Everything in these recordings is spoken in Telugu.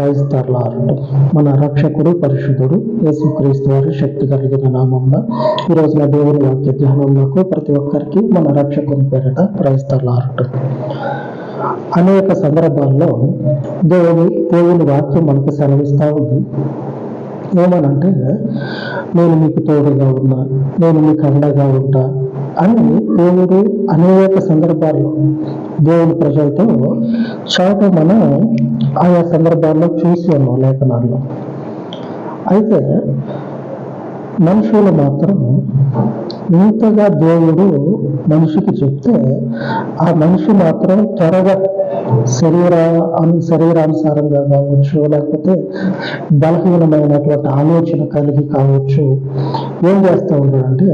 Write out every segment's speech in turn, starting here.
ప్రైజ్ మన రక్షకుడు పరిశుద్ధుడు యేసుక్రీస్తు వారి శక్తి కలిగిన నామంలో ఈ రోజున దేవుని వాక్య ధ్యానంలో ప్రతి ఒక్కరికి మన రక్షకుని పేరిట ప్రైజ్ అనేక సందర్భాల్లో దేవుని దేవుని వాక్యం మనకు సెలవిస్తూ ఉంది. ఏమనంటే నేను మీకు తోడుగా ఉన్నా నేను మీకు అండగా ఉంటా అని దేవుడు అనేక సందర్భాల్లో దేవుని ప్రజలతో చాట మనం ఆయా సందర్భాల్లో చూసి లేఖనాల్లో. అయితే మనుషులు మాత్రం ఇంతగా దేవుడు మనిషికి చెప్తే ఆ మనిషి మాత్రం త్వరగా శరీర శరీరానుసారంగా కావచ్చు లేకపోతే బలహీనమైనటువంటి ఆలోచన కలిగి కావచ్చు. ఏం చేస్తూ ఉంటాడంటే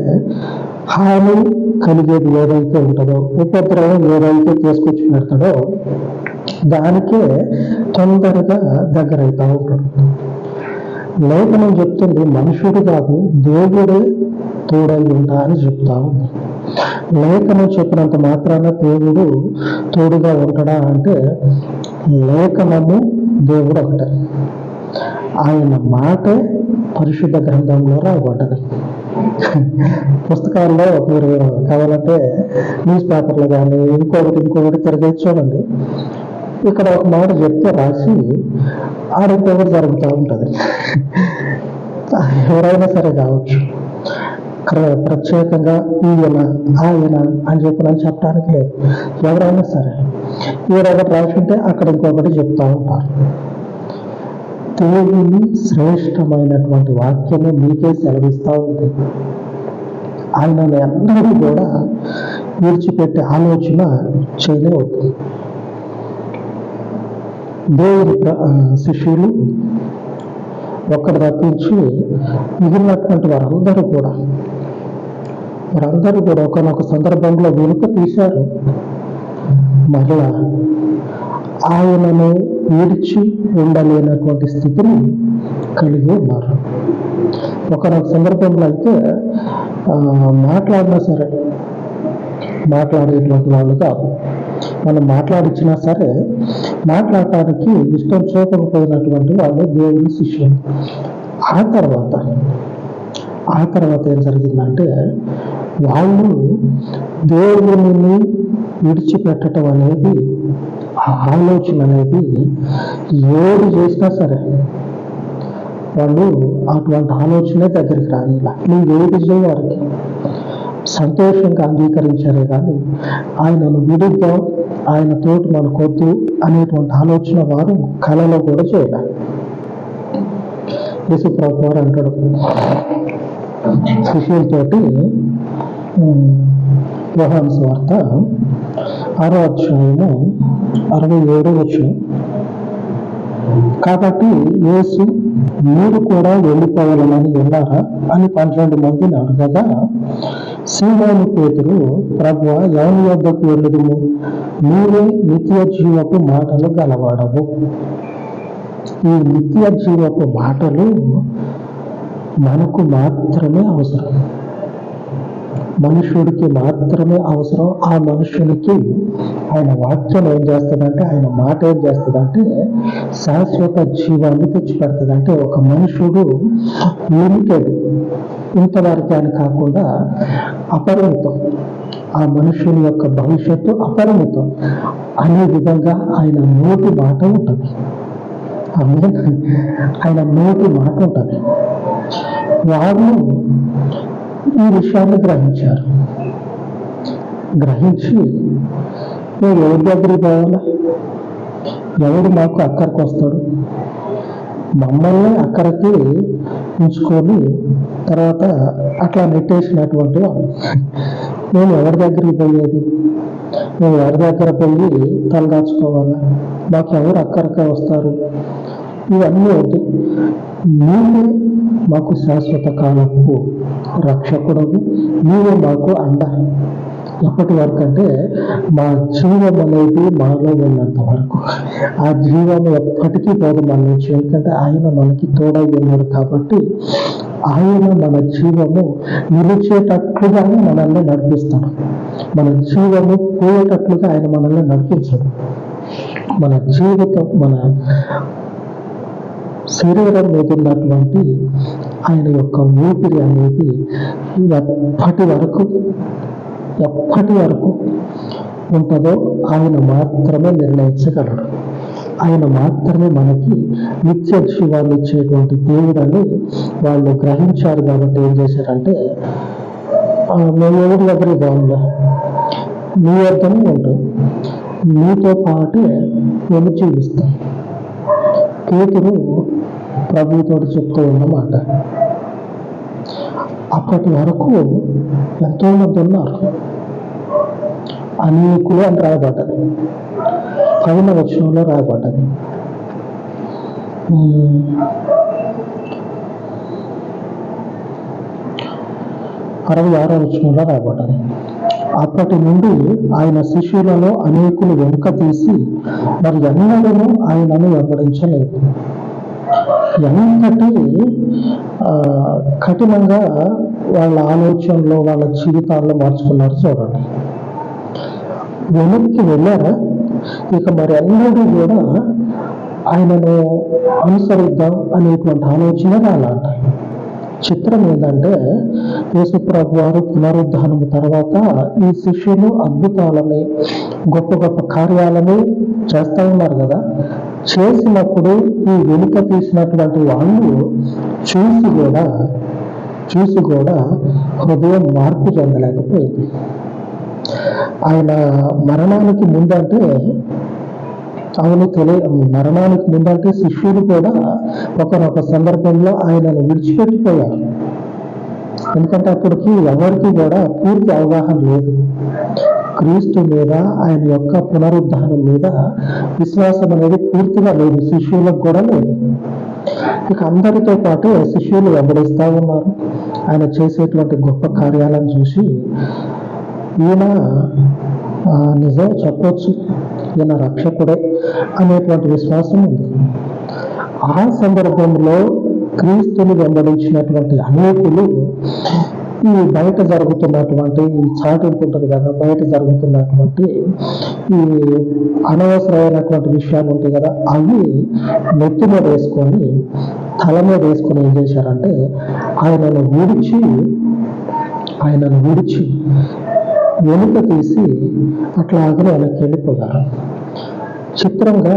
హాని కలిగేది ఏదైతే ఉంటుందో ఉపద్రవం ఏదైతే తీసుకొచ్చి పెడతాడో దానికే తొందరగా దగ్గర అవుతూ ఉంటాడు. లేఖనం చెప్తుంది మనుషుడు కాదు దేవుడే తోడై ఉంటా అని చెప్తా ఉంది. లేఖనం చెప్పినంత మాత్రాన దేవుడు తోడుగా ఉంటాడా అంటే లేఖనము దేవుడు ఒకటే. ఆయన మాటే పరిశుద్ధ గ్రంథంలో రాబడ్డది పుస్తకాల్లో మీరు కావాలంటే న్యూస్ పేపర్లు కానీ ఇంకొకటి ఇంకొకటి తిరిగి చూడండి. ఇక్కడ ఒక మాట చెప్తే రాసి ఆడిపోవడం జరుగుతూ ఉంటుంది. ఎవరైనా సరే కావచ్చు. ప్రత్యేకంగా ఈయన ఆయన అని చెప్పి నేను చెప్పడానికి లేదు. ఎవరైనా సరే ఈడొకటి రాసి ఉంటే అక్కడ ఇంకొకటి చెప్తా ఉంటారు. దేవుని శ్రేష్టమైనటువంటి వాక్యము మీకే సెలవిస్తూ ఉంది. ఆయనని అందరూ కూడా విడిచిపెట్టే ఆలోచన చేయలేవద్దు దేవుని శిష్యులు ఒక్కడు తప్పించి మిగిలినటువంటి వారందరూ కూడా వారందరూ కూడా ఒకనొక సందర్భంలో వెనుక తీశారు. మరలా ఆయనను విడిచి ఉండలేనటువంటి స్థితిని కలిగి ఉన్నారు. ఒకనొక సందర్భంలో అయితే ఆ, మాట్లాడినా సరే మాట్లాడేటువంటి వాళ్ళు కాదు. మనం మాట్లాడించినా సరే మాట్లాడటానికి ఇష్టం చూపకపోయినటువంటి వాళ్ళు దేవుని శిష్యులు. ఆ తర్వాత ఆ తర్వాత ఏం జరిగిందంటే వాళ్ళు దేవుని విడిచిపెట్టడం అనేది ఆ ఆలోచన అనేది ఏది చేసినా సరే వాళ్ళు అటువంటి ఆలోచనే దగ్గరికి రానిలా నువ్వు ఏది వారికి సంతోషంగా అంగీకరించారే కానీ ఆయనను విడుద్దాం ఆయన తోటి మనకొద్దు అనేటువంటి ఆలోచన వారు కళలో కూడా చేయలేదు యేసు ప్రభు వారు అంటాడు శిష్యులతోటి వ్యవహార వార్త ఆరో అధ్యాయము అరవై ఏడో వచ్చిన కాబట్టి యేసు మీరు కూడా వెళ్ళిపోవాలని వెళ్ళారా? అని పన్నెండు మందిని అడగగా సీమోను పేతురు ప్రభు ఎవరి వద్దకు వెళ్ళదుము? మీరే నిత్య జీవపు మాటలు గలవాడవు. ఈ నిత్య జీవపు మాటలు మనకు మాత్రమే అవసరం. మనుషుడికి మాత్రమే అవసరం. ఆ మనుషునికి ఆయన వాక్యం ఏం చేస్తుందంటే ఆయన మాట ఏం చేస్తుందంటే శాశ్వత జీవాన్ని తెచ్చిపెడుతుంది అంటే ఒక మనుషుడు లిమిటెడ్ ఇంతవరకు అని కాకుండా అపరిమితం. ఆ మనుషుని యొక్క భవిష్యత్తు అపరిమితం. అనే విధంగా ఆయన నోటి మాట ఉంటుంది. ఆయన నోటి మాట ఉంటుంది. వాళ్ళు ఈ విషయాన్ని గ్రహించారు. గ్రహించి. "మేము ఎవరి దగ్గరికి పోవాలా? ఎవడు మాకు అక్కడికి వస్తాడు? మమ్మల్ని అక్కడికి ఉంచుకొని తర్వాత అట్లా నెట్టేసినటువంటి వాళ్ళు. నేను ఎవరి దగ్గరికి పోయేది? మేము ఎవరి దగ్గర పోయి తలదాచుకోవాలా? మాకు ఎవరు అక్కడికే వస్తారు? ఇవన్నీ వద్దు. నీవే మాకు శాశ్వత కాలపు రక్షకుడవు. నీవే మాకు అండ ఎప్పటి వరకు అంటే మా జీవం అనేది మాలో ఉన్నంత వరకు. ఆ జీవం ఎప్పటికీ పోదు మన నుంచి. ఎందుకంటే ఆయన మనకి తోడై ఉన్నాడు కాబట్టి ఆయన మన జీవము నిలిచేటట్లుగానే మనల్ని నడిపిస్తాడు. మన జీవము పోయేటట్లుగా ఆయన మనల్ని నడిపించడు. మన జీవితం మన శరీరం మీద ఉన్నటువంటి ఆయన యొక్క ఊపిరి అనేది ఎప్పటి వరకు ఎప్పటి వరకు ఉంటుందో ఆయన మాత్రమే నిర్ణయించగలడు. ఆయన మాత్రమే మనకి నిత్య జీవాన్ని ఇచ్చేటువంటి దేవుడని వాళ్ళు గ్రహించారు కాబట్టి ఏం చేశారంటే "ఆ, మేము ఎవరి దగ్గర బాగుందా నీ వద్దనే ఉంటాం నీతో పాటే మేము జీవిస్తాం. పేతురు ప్రభుతో చెప్తూ ఉన్నమాట. అప్పటి వరకు ఎంతో మంది ఉన్నారు. అనేకులు అని రాయబడ్డది. పైన వచనంలో రాయబడ్డది. అరవై ఆరో వచనంలో రాయబడ్డది. అప్పటి నుండి ఆయన శిష్యులలో అనేకులు వెనుక తీసి మరి ఎన్నడూ ఆయనను వెంబడించలేదు. ఎంతటి కఠినంగా వాళ్ళ ఆలోచనలో వాళ్ళ జీవితాల్లో మార్చుకున్నారు చూడండి. వెనక్కి వెళ్ళారా? ఇక మరి అందరూ కూడా ఆయనను అనుసరిద్దాం అనేటువంటి ఆలోచన రాలంట. చిత్రం ఏంటంటే యేసుప్రభు వారు పునరుద్ధానం తర్వాత ఈ శిష్యులు అద్భుతాలని గొప్ప గొప్ప కార్యాలని చేస్తూ ఉన్నారు కదా. చేసినప్పుడు ఈ వెనుక తీసినటువంటి వాళ్ళు చూసి కూడా చూసి కూడా హృదయం మార్పు చెందలేకపోయింది. ఆయన మరణానికి ముందంటే అవును తెలియ మరణానికి ముందంటే శిష్యుడు కూడా ఒకనొక సందర్భంలో ఆయనను విడిచిపెట్టిపోయారు. ఎందుకంటే అప్పటికి ఎవరికి కూడా పూర్తి అవగాహన లేదు. క్రీస్తు మీద ఆయన యొక్క పునరుద్ధానం మీద విశ్వాసం అనేది పూర్తిగా లేదు. శిష్యులకు కూడా లేదు. ఇక అందరితో పాటు శిష్యులు వెంబడిస్తూ ఉన్నారు. ఆయన చేసేటువంటి గొప్ప కార్యాలను చూసి ఈయన ఆ, నిజం చెప్పొచ్చు. ఈయన రక్షకుడే అనేటువంటి విశ్వాసం ఉంది. ఆ సందర్భంలో క్రీస్తుని వెంబడించినటువంటి అనేకులు ఈ బయట జరుగుతున్నటువంటి ఈ చాటింపు ఉంటుంది కదా బయట జరుగుతున్నటువంటి ఈ అనవసరమైనటువంటి విషయాలు ఉంటాయి కదా అవి నెత్తి మీద వేసుకొని తల మీద వేసుకొని ఏం చేశారంటే ఆయనను విడిచి ఆయనను విడిచి వెనుక తీసి అట్లాగనే వెనక్కి వెళ్ళిపోయారు. చిత్రంగా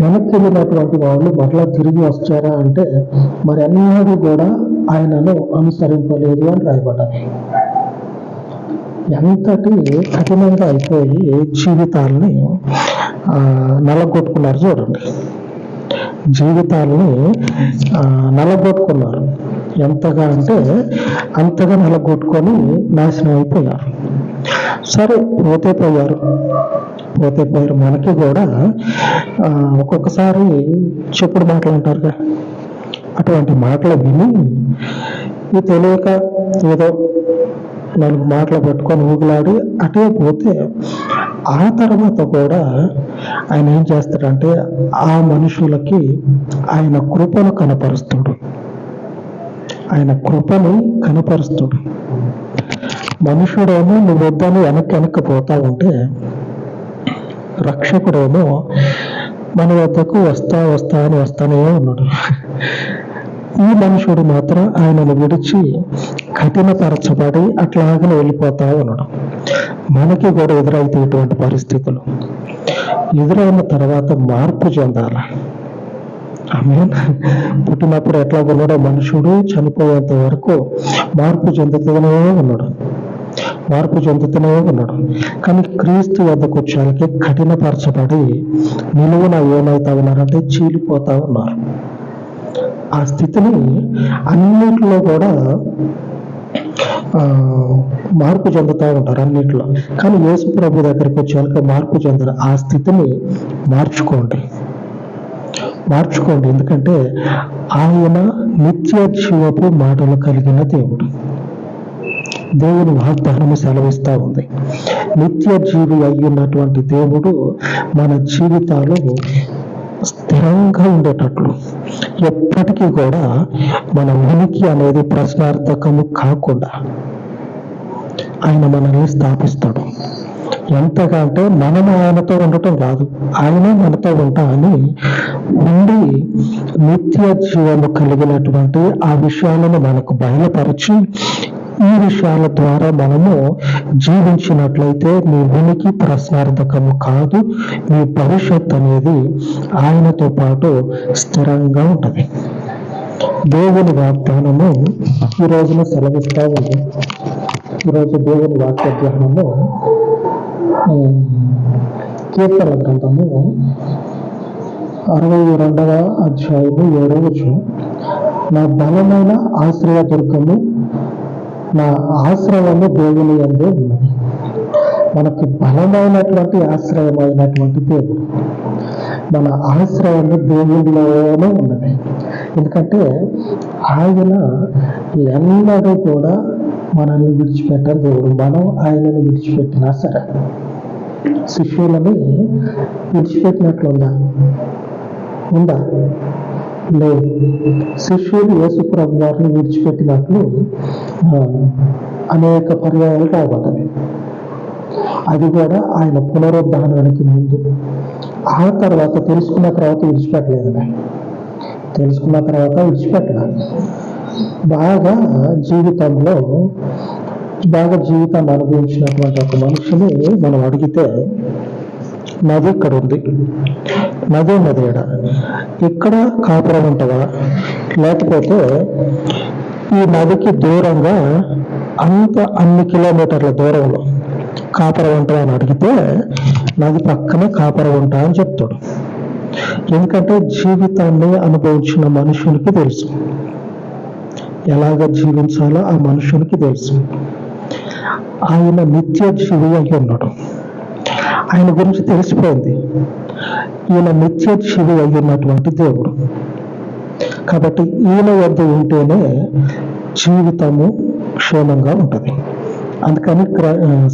వెనక్కి వెళ్ళినటువంటి వాళ్ళు మరలా తిరిగి వచ్చారా అంటే మరి అన్నది కూడా ఆయనను అనుసరింపలేదు అని రాయబడ్డాయి. ఎంతటి కఠినంగా అయిపోయి జీవితాలని ఆ, నలగొట్టుకున్నారు చూడండి. జీవితాలని ఆ, నలగొట్టుకున్నారు. ఎంతగా అంటే అంతగా నలగొట్టుకొని నాశనం అయిపోయారు. సరే పోతే పోయారు. పోతే పోయారు మనకి కూడా ఆ, ఒక్కొక్కసారి చెప్పుడు మాటలు అంటారుగా. అటువంటి మాటలు విని ఇది తెలియక ఏదో నాలుగు మాటలు పట్టుకొని ఊగులాడి అటే పోతే ఆ తర్వాత కూడా ఆయన ఏం చేస్తాడంటే ఆ మనుషులకి ఆయన కృపను కనపరుస్తాడు. ఆయన కృపని కనపరుస్తాడు. మనుషుడేమో నువ్వు వద్దని వెనక్కి వెనక్కి పోతా ఉంటే రక్షకుడేమో మన వద్దకు వస్తా వస్తా అని వస్తానే ఉన్నాడు. ఈ మనుషుడు మాత్రం ఆయనను విడిచి కఠినపరచబడి అట్లాగనే వెళ్ళిపోతా ఉన్నాడు. మనకి కూడా ఎదురైతే ఇటువంటి పరిస్థితులు. ఎదురైన తర్వాత మార్పు చెందాల? ఆమె పుట్టినప్పుడు ఎట్లా ఉన్నాడో మనుషుడు చనిపోయేంత వరకు మార్పు చెందుతూనే ఉన్నాడు. మార్పు చెందుతూనే ఉన్నాడు. కానీ క్రీస్తు వద్దకు వచ్చానికి కఠినపరచబడి నిలువున ఏమవుతా ఉన్నారంటే చీలిపోతా ఉన్నారు. ఆ స్థితిని అన్నిట్లో కూడా మార్పు చెందుతూ ఉంటారు అన్నిట్లో. కానీ యేసు ప్రభు దగ్గరికి వచ్చేవాళ్ళకి మార్పు చెందరు ఆ స్థితిని మార్చుకోండి. మార్చుకోండి. ఎందుకంటే ఆయన నిత్య జీవపు మాటలు కలిగిన దేవుడు. దేవుని వాగ్దానము సెలవిస్తూ ఉంది. నిత్య జీవి అయ్యున్నటువంటి దేవుడు మన జీవితాలు స్థిరంగా ఉండేటట్లు. ఎప్పటికీ కూడా మన ఉనికి అనేది ప్రశ్నార్థకము కాకుండా ఆయన మనల్ని స్థాపిస్తాడు. ఎంతగా అంటే మనం ఆయనతో ఉండటం కాదు ఆయన మనతో ఉంటా అని ఉండి నిత్య జీవము కలిగినటువంటి ఆ విషయాలను మనకు బయలుపరిచి ఈ విషయాల ద్వారా మనము జీవించినట్లయితే మీ ఉనికి ప్రశ్నార్థకము కాదు మీ భవిష్యత్ అనేది ఆయనతో పాటు స్థిరంగా ఉంటుంది. దేవుని వాగ్దానము ఈ రోజున సెలవిస్తా ఉంది. ఈరోజు దేవుని వాక్య ధ్యానము కీర్తన గ్రంథము అరవై రెండవ అధ్యాయము ఏడవచ్చు నా బలమైన ఆశ్రయ దుర్గము నా ఆశ్రయము దేవుని అందే ఉన్నది. మనకి బలమైనటువంటి ఆశ్రయమైనటువంటి దేవుడు మన ఆశ్రయము దేవునిలోనే ఉన్నది. ఎందుకంటే ఆయన ఎన్నడూ కూడా మనల్ని విడిచిపెట్టని దేవుడు. మనం ఆయనను విడిచిపెట్టినా సరే. శిష్యులని విడిచిపెట్టినట్లుందా? ఉందా? లేదు శిష్యులు యేసు ప్రభు వారిని విడిచిపెట్టినట్లు అనేక పర్యాయాలు రాబడ్డది అది కూడా ఆయన పునరుద్ధానానికి ముందు. ఆ తర్వాత తెలుసుకున్న తర్వాత విడిచిపెట్టలేదు తెలుసుకున్న తర్వాత విడిచిపెట్టలేదు. బాగా జీవితంలో బాగా జీవితాన్ని అనుభవించినటువంటి ఒక మనిషిని మనం అడిగితే నది ఇక్కడ ఉంది. నది నది ఈడ ఇక్కడ కాపురం ఉంటుందా? లేకపోతే ఈ నదికి దూరంగా అంత అన్ని కిలోమీటర్ల దూరంలో కాపురం ఉంటుందా అని అడిగితే నది పక్కనే కాపురం ఉంటా అని చెప్తాడు. ఎందుకంటే జీవితాన్ని అనుభవించిన మనుషునికి తెలుసు. ఎలాగ జీవించాలో ఆ మనుషునికి తెలుసు. ఆయన నిత్య జీవి అయి ఉన్నాడు. ఆయన గురించి తెలిసిపోయింది. ఈయన నిత్య శివి అయి దేవుడు. కాబట్టి ఈయన వద్ద ఉంటేనే జీవితము క్షేమంగా ఉంటుంది. అందుకని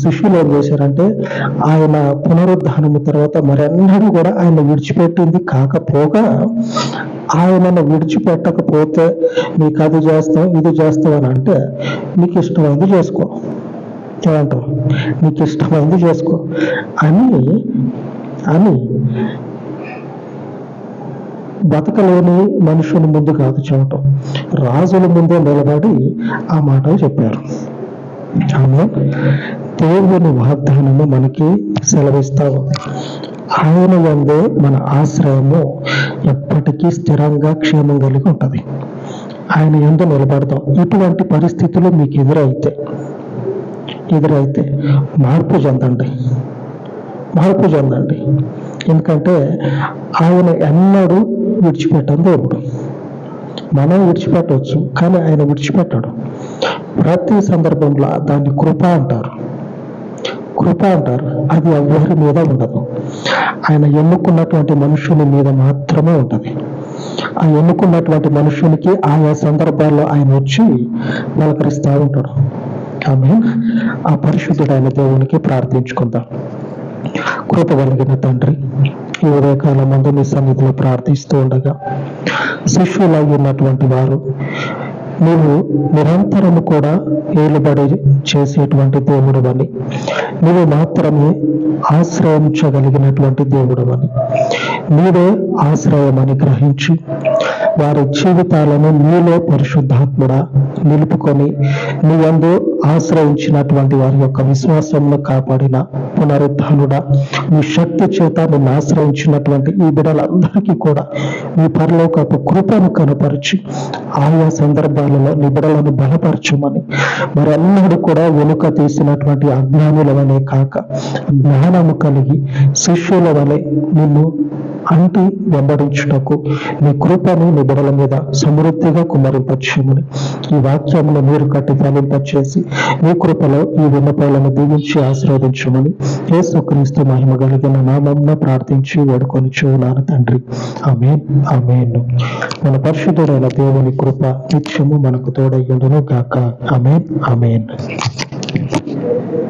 శిష్యులు ఏం చేశారంటే ఆయన పునరుద్ధానము తర్వాత మరెన్నడూ కూడా ఆయన విడిచిపెట్టింది కాకపోగా ఆయనను విడిచిపెట్టకపోతే నీకు అది చేస్తావు ఇది చేస్తావు అని అంటే నీకు ఇష్టమైంది చేసుకో. ఏమంటావు నీకు ఇష్టమైంది చేసుకో. అని అని బతకలేని మనుషుల ముందు కాదు చూడటం రాజుల ముందే నిలబడి ఆ మాటలు చెప్పారు. ఆమె దేవుని వాగ్దానము మనకి సెలవిస్తా ఉంది ఆయన వందే మన ఆశ్రయము ఎప్పటికీ స్థిరంగా క్షేమం కలిగి ఉంటుంది. ఆయన ఎందు నిలబడతాం ఇటువంటి పరిస్థితులు మీకు ఎదురైతే ఎదురైతే మార్పు చెందండి. మార్పు చెందండి. ఎందుకంటే ఆయన ఎన్నడూ విడిచిపెట్టని దేవుడు మనం విడిచిపెట్టవచ్చు కానీ ఆయన విడిచిపెట్టాడు. ప్రతి సందర్భంలో దాన్ని కృప అంటారు. కృప అంటారు. అది ఎవరి మీద ఉండదు. ఆయన ఎన్నుకున్నటువంటి మనుషుని మీద మాత్రమే ఉంటుంది. ఆ ఎన్నుకున్నటువంటి మనుషునికి ఆయా సందర్భాల్లో ఆయన వచ్చి పలకరిస్తూ ఉంటాడు. ఆమె ఆ పరిశుద్ధుడైన దేవునికి ప్రార్థించుకుందాం. కృప కలిగిన తండ్రి ఈ ఉదయకాలం మందు మీ సన్నిధిలో ప్రార్థిస్తూ ఉండగా శిష్యులై ఉన్నటువంటి వారు నీవు నిరంతరము కూడా ఏలుబడి చేసేటువంటి దేవుడు అని నీవు మాత్రమే ఆశ్రయించగలిగినటువంటి దేవుడు అని నీవే ఆశ్రయమని గ్రహించి. వారి జీవితాలను నీలో పరిశుద్ధాత్ముడా నిలుపుకొని నీందు ఆశ్రయించినటువంటి వారి యొక్క విశ్వాసమును కాపాడిన పునరుద్ధానుడ. నీ శక్తి చేత నిన్ను ఆశ్రయించినటువంటి ఈ బిడలందరికీ కూడా నీ పరలోకపు కృపను కనపరిచి ఆయా సందర్భాలలో నీ బిడలను బలపరచమని మరెన్నడూ కూడా వెనుక తీసినటువంటి అజ్ఞానుల వలె కాక జ్ఞానము కలిగి శిష్యుల వలె నిన్ను అంటి వెంబడించుటకు నీ కృపను నీ బిడల మీద సమృద్ధిగా కుమరింపచేయమని ఈ వాక్యమును మీరు కట్టి ఫలింపచేసి నీ కృపలో ఈ విన్నపాలను దీవించి ఆశీర్వదించమని యేసుక్రీస్తు మహిమ కలిగిన నామంన ప్రార్థించి వేడుకొని చూనాను తండ్రి. Amen amen. మన పరిశుద్ధుడైన దేవుని కృప నిత్యము మనకు తోడయ్యుండును గాక. Amen amen.